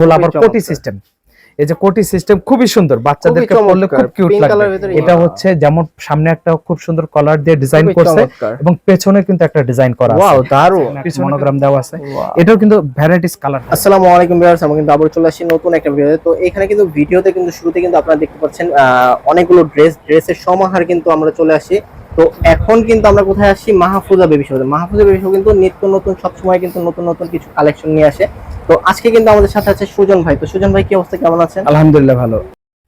হলো আবার কোটি সিস্টেম এই যে কোটি সিস্টেম খুবই সুন্দর বাচ্চাদেরকে। পরলে খুব কিউট লাগবে। এটা হচ্ছে যেমন সামনে একটা খুব সুন্দর কলার দিয়ে ডিজাইন করছে এবং পেছনে কিন্তু একটা ডিজাইন করা আছে। ওয়াও দারুণ মনোগ্রাম দেওয়া আছে। এটাও কিন্তু ভ্যারাইটিস কালার আসসালামু আলাইকুম ভিউয়ার্স আমরা কিন্তু আবার চলে আসছি নতুন একটা ভিডিও তো। এখানে কিন্তু ভিডিওতে কিন্তু শুরুতে কিন্তু আপনারা দেখতে পাচ্ছেন আহ, অনেকগুলো ড্রেস ড্রেসের সমাহার কিন্তু আমরা চলে আসি তো এখন কিন্তু আমরা কোথায় আসছি? Mahfuza baby show Mahfuza baby show কিন্তু নিত্য নতুন সবসময় কিন্তু নতুন নতুন কিছু কালেকশন নিয়ে আসে। তো আজকে কিন্তু আমাদের সাথে আছে সুজন ভাই। তো সুজন ভাই কি অবস্থা? কেমন আছেন? আলহামদুলিল্লাহ ভালো।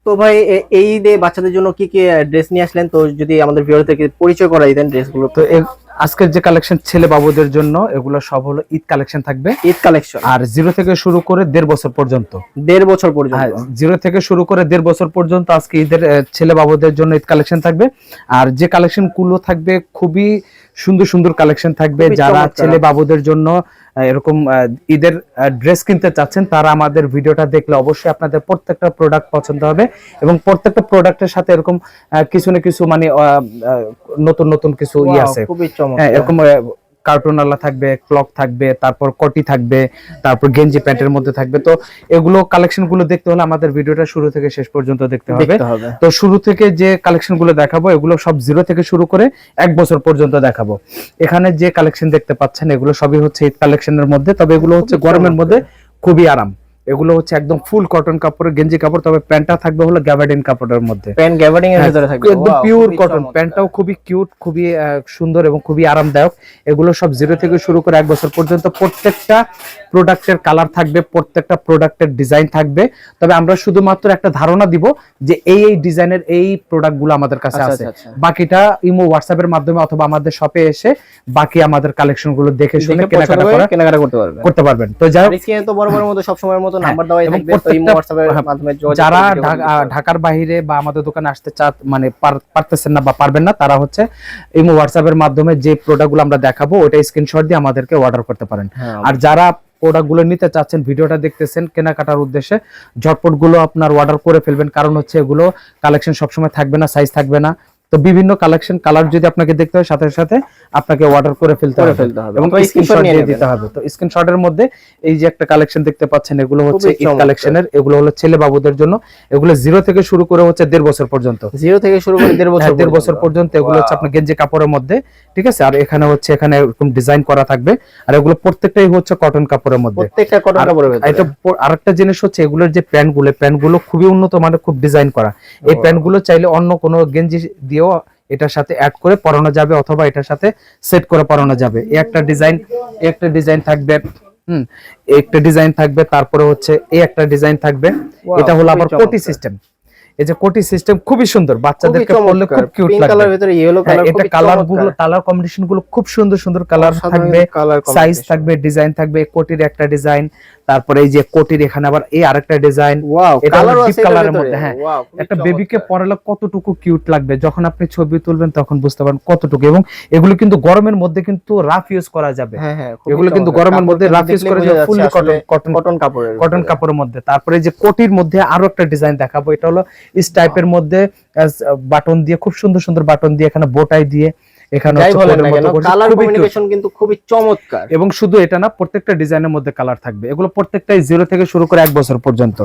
তো ভাই এই ঈদে বাচ্চাদের জন্য কি কি ড্রেস নিয়ে আসলেন? তো যদি আমাদের ভিডিওতে পরিচয় করা দিতেন ড্রেসগুলো তো আজকের যে কালেকশন ছেলে বাবুদের জন্য এগুলো সব হলো ঈদ কালেকশন থাকবে। ঈদ কালেকশন আর জিরো থেকে শুরু করে দেড় বছর পর্যন্ত। দেড় বছর হ্যাঁ পর্যন্ত জিরো থেকে শুরু করে দেড় বছর পর্যন্ত আজকে ঈদের ছেলে বাবুদের জন্য ঈদ কালেকশন থাকবে। আর যে কালেকশনগুলো থাকবে খুবই সুন্দর সুন্দর কালেকশন থাকবে। যারা ছেলে বাবুদের জন্য এরকম ঈদের ড্রেস কিনতে চাচ্ছেন তারা আমাদের ভিডিওটা দেখলে অবশ্যই আপনাদের প্রত্যেকটা প্রোডাক্ট পছন্দ হবে এবং প্রত্যেকটা প্রোডাক্টের সাথে এরকম কিছু না কিছু মানে নতুন নতুন কিছু ইয়ে আছে। হ্যাঁ এরকম কার্টুন আল্লাহ থাকবে ক্লক থাকবে তারপর কটি থাকবে তারপর গেঞ্জি প্যান্টের মধ্যে থাকবে। তো এগুলো কালেকশনগুলো দেখতে হলে আমাদের ভিডিওটা শুরু থেকে শেষ পর্যন্ত দেখতে হবে। তো শুরু থেকে যে কালেকশনগুলো দেখাবো এগুলো সব জিরো থেকে শুরু করে এক বছর পর্যন্ত দেখাবো। এখানে যে কালেকশন দেখতে পাচ্ছেন এগুলো সবই হচ্ছে ঈদ কালেকশনের মধ্যে তবে এগুলো হচ্ছে গরমের মধ্যে খুবই আরাম। এগুলো হচ্ছে একদম ফুল কটন কাপড়ের গেঞ্জি কাপড় তবে প্যান্টটা থাকবে হলো গ্যাবার্ডিন কাপড়ের মধ্যে। প্যান্ট গ্যাবার্ডিং এর ভিতরে থাকবে। একদম পিওর কটন প্যান্টটাও খুবই কিউট খুবই সুন্দর এবং খুবই আরামদায়ক। এগুলো সব জিরো থেকে শুরু করে এক বছর পর্যন্ত প্রত্যেকটা প্রোডাক্টের কালার থাকবে প্রত্যেকটা প্রোডাক্টের ডিজাইন থাকবে। তবে আমরা শুধুমাত্র একটা ধারণা দিব যে এই এই ডিজাইনের এই প্রোডাক্টগুলো আমাদের কাছে আচ্ছা, আছে। আচ্ছা, আচ্ছা। বাকিটা ইমো হোয়াটসঅ্যাপের মাধ্যমে অথবা আমাদের শপে এসে বাকি আমাদের কালেকশনগুলো দেখে শুনে কেনাকাটা কেনাকাটা করতে পারবে করতে পারবেন। তো যাই হোক, তো বড় বড় মতো সব সময়ের মতো হ্যাঁ, নাম্বার দেওয়াই এবং থাকবে তো হোয়াটসঅ্যাপের হ্যাঁ, মাধ্যমে যারা ঢাকার বাইরে বা আমাদের দোকানে আসতে চা মানে পারতেছেন না বা পারবেন না তারা হচ্ছে হোয়াটসঅ্যাপের মাধ্যমে যে প্রোডাক্টগুলো আমরা দেখাবো ওটা স্ক্রিনশট দিয়ে আমাদেরকে অর্ডার করতে পারেন। হ্যাঁ, আর যারা প্রোডাক্টগুলো নিতে চাচ্ছেন ভিডিওটা দেখতেছেন কেনাকাটার উদ্দেশ্যে ঝটপটগুলো আপনার অর্ডার করে ফেলবেন কারণ হচ্ছে এগুলো কালেকশন সবসময় থাকবে না সাইজ থাকবে না। তো বিভিন্ন কালেকশন কালার যদি আপনাকে দেখতে হয় সাথে সাথে আপনাকে অর্ডার করে ফেলতে হবে। এবং স্ক্রিনশট নিয়ে দিতে হবে। তো স্ক্রিনশটের মধ্যে এই যে একটা কালেকশন দেখতে পাচ্ছেন এগুলো হচ্ছে ঈদ কালেকশনের এগুলো হলো ছেলে বাবুদের জন্য। এগুলো জিরো থেকে শুরু করে হচ্ছে দেড় বছর পর্যন্ত। জিরো থেকে শুরু করে দেড় বছর হ্যাঁ, দেড় বছর পর্যন্ত। এগুলো হচ্ছে আপনার গেঞ্জি কাপড়ের মধ্যে ঠিক আছে? আর এখানে হচ্ছে এখানে এরকম ডিজাইন করা থাকবে। আর এগুলো প্রত্যেকটাই হচ্ছে কটন কাপড়ের মধ্যে। প্রত্যেকটা কটন কাপড়ের ভিতরে এটা আরেকটা জিনিস হচ্ছে এগুলোর যে প্যান্টগুলো প্যান্টগুলো খুবই উন্নত মানে খুব ডিজাইন করা। এই. প্যান্টগুলো চাইলে অন্য কোনো গেঞ্জি দিয়েও এটার সাথে অ্যাড করে পরানো যাবে অথবা এটার সাথে সেট করে পরানো যাবে। এই একটা ডিজাইন একটা ডিজাইন থাকবে হুম এই একটা ডিজাইন থাকবে তারপরে হচ্ছে এই একটা ডিজাইন থাকবে। এটা হলো আবার কোটি সিস্টেম এই যে কোটি সিস্টেম খুবই সুন্দর খুবই বাচ্চাদেরকে পরলে খুব কিউট কালার ভিতরে ইয়েলো হ্যাঁ, কালার এটা কালারগুলো কালার কম্বিনেশনগুলো খুব সুন্দর সুন্দর কালার থাকবে সাইজ থাকবে ডিজাইন থাকবে কোটির একটা ডিজাইন তারপরে এই যে কোটির এখানে আবার এই আরেকটা ডিজাইন ওয়াও এটা কালারের মধ্যে, হ্যাঁ। একটা বেবিকে পরালে কতটুকু কিউট লাগবে যখন আপনি ছবি তুলবেন তখন বুঝতে পারবেন কতটুকু এবং এগুলো কিন্তু গরমের মধ্যে কিন্তু রাফ ইউজ করা যাবে। হ্যাঁ হ্যাঁ এগুলো কিন্তু গরমের মধ্যে রাফ ইউজ করা যাবে ফুললি কটন কটন কাপড়ের কটন কাপড়ের মধ্যে। তারপরে যে কোটির মধ্যে আরও একটা ডিজাইন দেখাবো এটা হলো ইস টাইপের মধ্যে বাটন দিয়ে খুব সুন্দর সুন্দর বাটন দিয়ে এখানে বোটাই দিয়ে এখানে কালার। কমিউনিকেশন কিন্তু খুবই চমৎকার। এবং শুধু এটা না প্রত্যেকটা ডিজাইনের মধ্যে কালার থাকবে। এগুলো প্রত্যেকটাই জিরো থেকে শুরু করে এক বছর পর্যন্ত।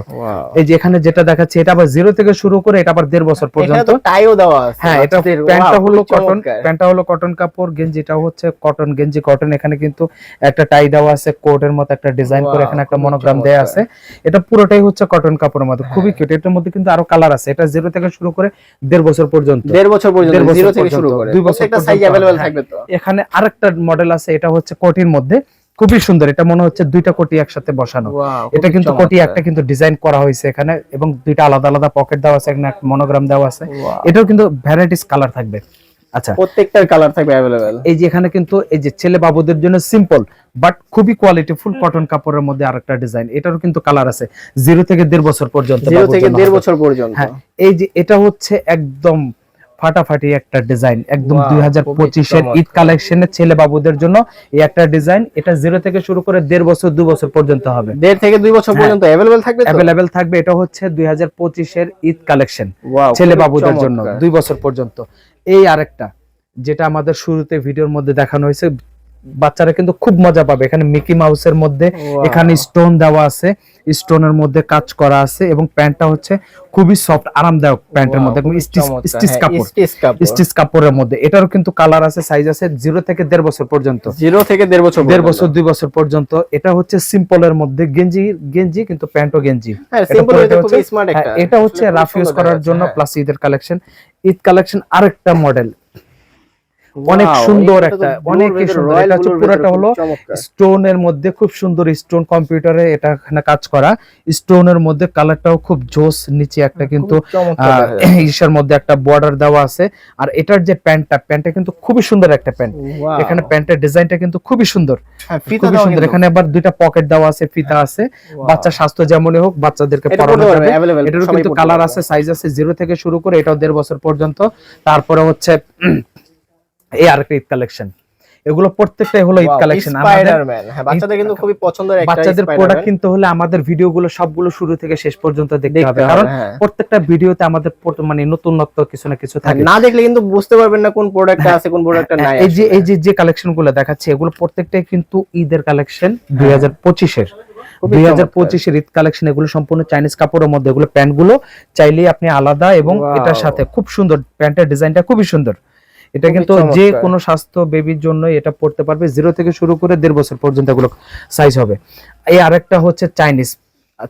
এই যে এখানে যেটা দেখাচ্ছে এটা আবার জিরো থেকে শুরু করে এটা আবার দেড় বছর পর্যন্ত। টাইও দেওয়া আছে। হ্যাঁ এটা প্যান্টটা হলো কটন প্যান্টটা হলো কটন কাপড় গেঞ্জিটাও হচ্ছে কটন গেঞ্জি কটন এখানে কিন্তু একটা টাই দেওয়া আছে কোটের মতো একটা ডিজাইন করে এখানে একটা মনোগ্রাম দেওয়া আছে। এটা পুরোটাই হচ্ছে কটন কাপড়ের মধ্যে। খুবই হ্যাঁ। কিউট এটার মধ্যে কিন্তু আরও কালার আছে। এটা জিরো থেকে শুরু করে দেড় বছর পর্যন্ত। দেড় বছর পর্যন্ত জিরো থেকে শুরু করে। দুই বছর अवेलेबल হ্যাঁ। থাকবে তো এখানে আরেকটা মডেল আছে এটা হচ্ছে কোটির মধ্যে খুবই সুন্দর এটা মনে হচ্ছে দুইটা কোটি একসাথে বসানো ওয়াও এটা কিন্তু কোটি একটা কিন্তু ডিজাইন করা হয়েছে এখানে এবং দুইটা আলাদা আলাদা পকেট দেওয়া আছে এখানে মনোগ্রাম দেওয়া আছে এটাও কিন্তু ভ্যারাইটিস কালার থাকবে আচ্ছা প্রত্যেকটার কালার থাকবে अवेलेबल এই যে এখানে কিন্তু এই যে ছেলে বাবুদের জন্য সিম্পল বাট খুবই কোয়ালিটি ফুল কটন কাপড়ের মধ্যে আরেকটা ডিজাইন এটারও কিন্তু কালার আছে জিরো থেকে দেড় বছর পর্যন্ত জিরো বাবুর থেকে জন্য দেড় হবে। বছর পর্যন্ত হ্যাঁ এই যে এটা হচ্ছে একদম ফাটাফাটি একটা ডিজাইন একদম দুই হাজার পঁচিশের ঈদ কালেকশনের ছেলে বাবুদের জন্য এই একটা ডিজাইন এটা জিরো থেকে শুরু করে দেড় বছর দু বছর পর্যন্ত হবে। দেড় থেকে দুই বছর হ্যাঁ। পর্যন্ত অ্যাভেলেবেল থাকবে অ্যাভেলেবেল থাকবে এটা হচ্ছে দুই হাজার পঁচিশের ঈদ কালেকশন ছেলে বাবুদের জন্য দুই বছর পর্যন্ত। এই আরেকটা যেটা আমাদের শুরুতে ভিডিওর মধ্যে দেখানো হয়েছে বাচ্চারা কিন্তু খুব মজা পাবে। এখানে মিকি মাউসের মধ্যে এখানে স্টোন দেওয়া আছে। স্টোনের মধ্যে কাজ করা আছে এবং প্যান্টটা হচ্ছে খুবই সফট আরামদায়ক প্যান্টের মধ্যে স্টিচ চমৎকার। স্টিচ হ্যাঁ, কাপড়। স্টিচ কাপড়ের মধ্যে। এটারও কিন্তু কালার আছে সাইজ আছে জিরো থেকে দেড় বছর পর্যন্ত। জিরো থেকে দেড় বছর দেড় বছর দুই বছর পর্যন্ত। এটা হচ্ছে সিম্পলের মধ্যে গেঞ্জি গেঞ্জি কিন্তু প্যান্টও গেঞ্জি। হ্যাঁ হ্যাঁ, এটা হচ্ছে রাফ ইউজ করার জন্য প্লাস ঈদের কালেকশন ঈদ কালেকশন আরেকটা মডেল অনেক সুন্দর একটা অনেক সুন্দর। এটা হচ্ছে পুরোটা হলো। স্টোনের মধ্যে খুব সুন্দর স্টোন কম্পিউটারে এটা এখানে কাজ করা। স্টোনের মধ্যে কালারটাও খুব জোস নিচে একটা কিন্তু দেখা যাচ্ছে। ইসের মধ্যে একটা বর্ডার দেওয়া আছে। আর এটার যে প্যান্টটা প্যান্টটা কিন্তু খুবই সুন্দর একটা প্যান্ট। এখানে প্যান্টের ডিজাইনটা কিন্তু খুবই সুন্দর। হ্যাঁ, খুবই সুন্দর। এখানে আবার দুইটা পকেট দেওয়া আছে ফিতা আছে। বাচ্চা স্বাস্থ্য যেমনই হোক বাচ্চাদেরকে পরানো যাবে। এটারও কিন্তু কালার আছে সাইজ আছে জিরো থেকে শুরু করে এটাও দেড় বছর পর্যন্ত। তারপরে হচ্ছে এই আরেকটা ঈদ কালেকশন। এগুলো প্রত্যেকটাই হলো ঈদ কালেকশন। হ্যাঁ, বাচ্চাদের কিন্তু খুবই পছন্দের একটা বাচ্চাদের প্রোডাক্ট কিন্তু হলে আমাদের ভিডিওগুলো সবগুলো শুরু থেকে শেষ পর্যন্ত দেখতে হবে। কারণ হ্যাঁ। প্রত্যেকটা ভিডিওতে আমাদের মানে নতুনত্ব কিছু না কিছু থাকে। না দেখলে কিন্তু বুঝতে পারবেন না কোন প্রোডাক্টটা আছে কোন প্রোডাক্টটা নাই এই যে এই যে যে কালেকশনগুলো দেখাচ্ছে এগুলো প্রত্যেকটাই কিন্তু ঈদের কালেকশন দুই হাজার পঁচিশের। দুই হাজার পঁচিশের ঈদ কালেকশন এগুলো সম্পূর্ণ চাইনিজ কাপড়ের মধ্যে। এগুলো প্যান্টগুলো চাইলেই আপনি আলাদা এবং এটার সাথে খুব সুন্দর প্যান্টের ডিজাইনটা খুবই সুন্দর। এটা কিন্তু যে কোনো স্বাস্থ্য বেবির জন্য এটা পড়তে পারবে। জিরো থেকে শুরু করে দেড় বছর পর্যন্ত এগুলো সাইজ হবে। এই আরেকটা হচ্ছে চাইনিজ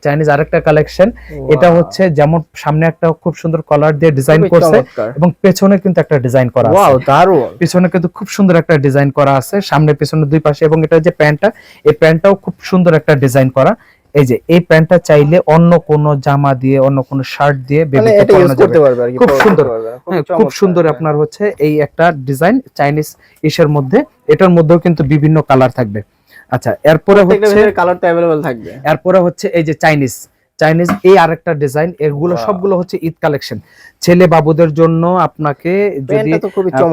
চাইনিজ আরেকটা কালেকশন এটা হচ্ছে যেমন সামনে একটা খুব সুন্দর কলার দিয়ে ডিজাইন করছে এবং পেছনে কিন্তু একটা ডিজাইন করা আছে। দারুণ। পিছনে কিন্তু খুব সুন্দর একটা ডিজাইন করা আছে। সামনে পেছনে দুই পাশে এবং এটা যে প্যান্টটা এই প্যান্টটাও খুব সুন্দর একটা ডিজাইন করা। এই যে এই প্যান্টটা চাইলে অন্য কোন জামা দিয়ে অন্য কোন শার্ট দিয়ে মানে বেবিকে এটা ইউজ পরানো করতে যাবে পারবে আর কি খুব পরে সুন্দর। করতে পারবে। খুব হ্যাঁ, খুব চমৎকার, সুন্দর হ্যাঁ। আপনার হচ্ছে এই একটা ডিজাইন চাইনিজ ইসের মধ্যে এটার মধ্যেও কিন্তু বিভিন্ন কালার থাকবে আচ্ছা এরপরে প্রত্যেকটার হচ্ছে ভিতরে কালার তো अवेलेबल থাকবে এরপরে হচ্ছে এই যে চাইনিজ চাইনিজ এই আরেকটা ডিজাইন এগুলো. সবগুলো হচ্ছে ঈদ কালেকশন ছেলে বাবুদের জন্য আপনাকে যদি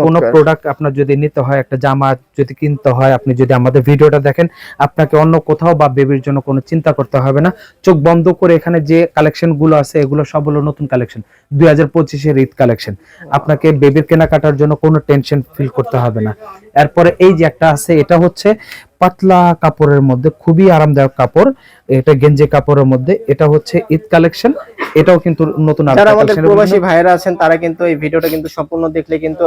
কোনো প্রোডাক্ট আপনার যদি নিতে হয় একটা জামা যদি কিনতে হয় আপনি যদি আমাদের ভিডিওটা দেখেন আপনাকে অন্য কোথাও বা বেবির জন্য কোনো চিন্তা করতে হবে না। চোখ বন্ধ করে এখানে যে কালেকশনগুলো আছে এগুলো সব হলো নতুন কালেকশন দুই হাজার পঁচিশের ঈদ কালেকশন আপনাকে বেবির কেনাকাটার জন্য কোনো টেনশন ফিল করতে হবে না। এরপরে এই যে একটা আছে, এটা হচ্ছে পাতলা কাপড়ের মধ্যে, খুবই আরামদায়ক কাপড়, এটা গেঞ্জি কাপড়ের মধ্যে, এটা হচ্ছে ঈদ কালেকশন। এটাও কিন্তু নতুন যারা আমাদের প্রবাসী ভাইরা আছেন তারা কিন্তু এই ভিডিওটা কিন্তু সম্পূর্ণ দেখলে কিন্তু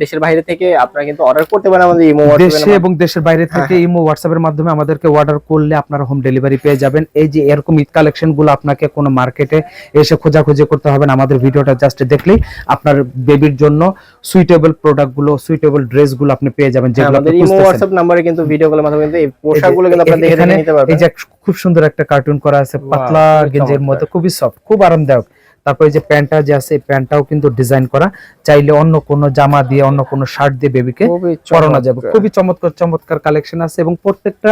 দেশের বাইরে থেকে আপনারা কিন্তু অর্ডার করতে পারেন আমাদের ইমো দেশে এবং দেশের বাইরে হ্যাঁ, থেকে ইমো হোয়াটসঅ্যাপের মাধ্যমে আমাদেরকে অর্ডার করলে আপনারা হোম ডেলিভারি পেয়ে যাবেন। এই যে এরকম ঈদ কালেকশনগুলো আপনাকে কোনো মার্কেটে এসে খোঁজাখুঁজি করতে হবে না আমাদের ভিডিওটা জাস্ট দেখলেই আপনার বেবির জন্য সুইটেবল প্রোডাক্টগুলো সুইটেবল ড্রেসগুলো আপনি পেয়ে যাবেন যেগুলো হ্যাঁ, আমাদের আপনি ইমো। হোয়াটসঅ্যাপ নাম্বারে কিন্তু ভিডিও কলের মাধ্যমে কিন্তু এই পোশাকগুলো কিন্তু আপনারা দেখে নিতে পারবেন। এই যে খুব সুন্দর একটা কার্টুন করা আছে পাতলা গেঞ্জির মতো খুবই সফট খুব আরামদায়ক। তারপরে যে প্যান্টটা যে আছে প্যান্টটাও কিন্তু ডিজাইন করা। চাইলে অন্য কোনো জামা দিয়ে অন্য কোনো শার্ট দিয়ে বেবিকে পরানো যাবে। খুবই চমৎকার চমৎকার কালেকশন আছে এবং প্রত্যেকটা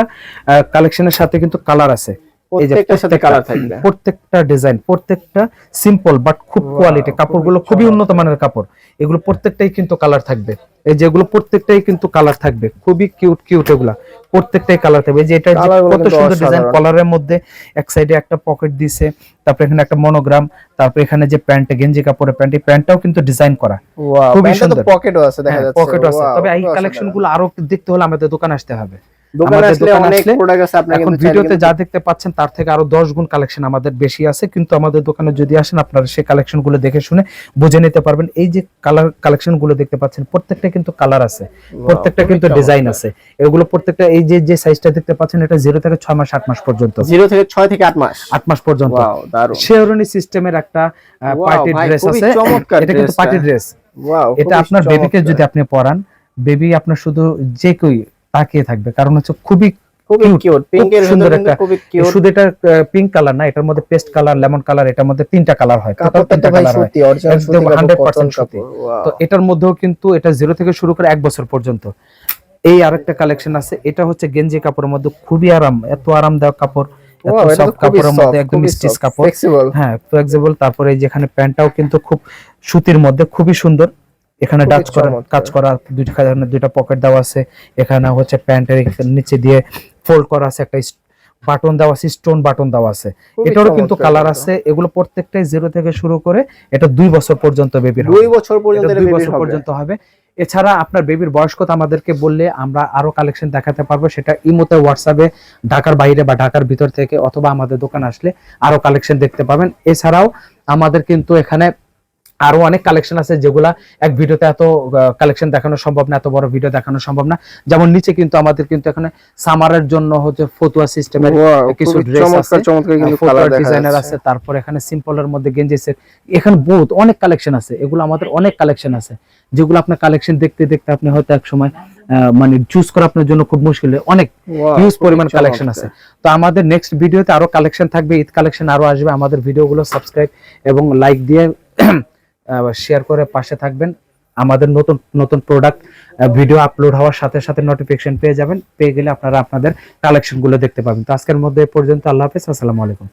কালেকশনের সাথে কিন্তু কালার আছে। প্রত্যেকটার সাথে কালার থাকবে। প্রত্যেকটা ডিজাইন প্রত্যেকটা সিম্পল বাট খুব কোয়ালিটি কাপড়গুলো খুবই উন্নত মানের কাপড়। এগুলো প্রত্যেকটাই কিন্তু কালার থাকবে। এই যেগুলো প্রত্যেকটাই কিন্তু কালার থাকবে। খুবই কিউট কিউট এগুলা। প্রত্যেকটাই কালার থাকবে। যে এটা কত সুন্দর ডিজাইন। কলারের মধ্যে এক সাইডে একটা পকেট দিছে তারপর এখানে একটা মনোগ্রাম তারপর এখানে যে প্যান্ট গেঞ্জি কাপড়ের প্যান্ট এই প্যান্টটাও কিন্তু ডিজাইন করা। খুবই সুন্দর। পকেটও আছে দেখা যাচ্ছে। পকেট আছে। তবে এই খুবই কালেকশনগুলো আরও দেখতে হলে আমাদের দোকানে আসতে হবে। দোকানে আসলে অনেক প্রোডাক্ট আছে আপনারা এখন ভিডিওতে যা দেখতে পাচ্ছেন তার থেকে আরও দশ গুণ কালেকশন আমাদের বেশি আছে। কিন্তু আমাদের দোকানে যদি আসেন আপনারা সেই কালেকশনগুলো দেখে শুনে বুঝে নিতে পারবেন। এই যে কালার কালেকশনগুলো দেখতে পাচ্ছেন প্রত্যেকটা কিন্তু কালার আছে। প্রত্যেকটা কিন্তু ডিজাইন আছে। এগুলো প্রত্যেকটা এই যে যে সাইজটা দেখতে পাচ্ছেন এটা জিরো থেকে ছয় মাস আট মাস পর্যন্ত। জিরো থেকে ছয় থেকে আট মাস। আট মাস পর্যন্ত। দারুণ। সিস্টেমের একটা পার্টি ড্রেস আছে। এটা কিন্তু পার্টি ড্রেস এটা আপনার বেবিকে যদি আপনি পরান বেবি আপনার শুধু যে কেউ তাকিয়ে থাকবে। কারণ হচ্ছে খুবই খুবই cute, কিউট পিঙ্কের সুন্দর ভিতরে একটা- খুবই কিউট শুধু এটা পিঙ্ক কালার না এটার মধ্যে পেস্ট কালার লেমন কালার এটার মধ্যে তিনটা কালার হয়। Total কাপড়টা তো তিনটা কালার হয়। একদম 100% সুতি। তো এটার মধ্যেও কিন্তু এটা জিরো থেকে শুরু করে এক বছর পর্যন্ত। এই আরেকটা কালেকশন আছে এটা হচ্ছে গেঞ্জি কাপড়ের মধ্যে খুবই আরাম এত আরামদায়ক কাপড় এত সফট কাপড়ের মধ্যে একদম স্টিচ কাপড়। হ্যাঁ ফ্লেক্সিবল তারপরে যেখানে প্যান্টটাও কিন্তু খুব সুতির মধ্যে খুবই সুন্দর। এখানে ডাচ করা কাজ করা দুইটা এখানে দুইটা পকেট দেওয়া আছে এখানে হচ্ছে প্যান্টের নিচে দিয়ে ফোল্ড করা আছে একটা বাটন দেওয়া আছে স্টোন বাটন দেওয়া আছে। এটারও কিন্তু কালার। আছে এগুলো প্রত্যেকটাই জিরো থেকে শুরু করে এটা দুই বছর পর্যন্ত বেবির দুই বছর পর্যন্ত দুই বছর পর্যন্ত হবে। এছাড়া আপনার বেবির বয়স কত আমাদেরকে বললে আমরা আরও কালেকশন দেখাতে পারব সেটা ইমোতে হোয়াটসঅ্যাপে ঢাকার বাইরে বা ঢাকার ভিতর থেকে অথবা আমাদের দোকান আসলে আরও কালেকশন দেখতে পাবেন। এছাড়াও আমাদের কিন্তু এখানে আরও অনেক কালেকশন আছে যেগুলা এক ভিডিওতে এত কালেকশন দেখানো সম্ভব না এত বড় ভিডিও দেখানো সম্ভব না। যেমন নিচে কিন্তু আমাদের কিন্তু এখানে সামারের জন্য হচ্ছে ফতুয়া সিস্টেমের কিছু চমৎকার আছে, ডিজাইনার আছে তারপর এখানে সিম্পলের মধ্যে গেঞ্জি সেট এখানে বহুত অনেক কালেকশন আছে। এগুলো আমাদের অনেক কালেকশন আছে। যেগুলো আপনার কালেকশন দেখতে দেখতে আপনি হয়তো এক সময় মানে চুজ করা আপনার জন্য খুব মুশকিল অনেক হিউজ পরিমাণ কালেকশন আছে। তো আমাদের নেক্সট ভিডিওতে আরও কালেকশন থাকবে। ঈদ কালেকশন আরও আসবে। আমাদের ভিডিওগুলো সাবস্ক্রাইব এবং লাইক দিয়ে শেয়ার করে পাশে থাকবেন। আমাদের নতুন নতুন প্রোডাক্ট ভিডিও আপলোড হওয়ার সাথে সাথে নোটিফিকেশন পেয়ে যাবেন। পেয়ে গেলে আপনারা আপনাদের কালেকশনগুলো দেখতে পাবেন। তো আজকের মধ্যে পর্যন্ত আল্লাহ হাফেজ। আসসালামু আলাইকুম।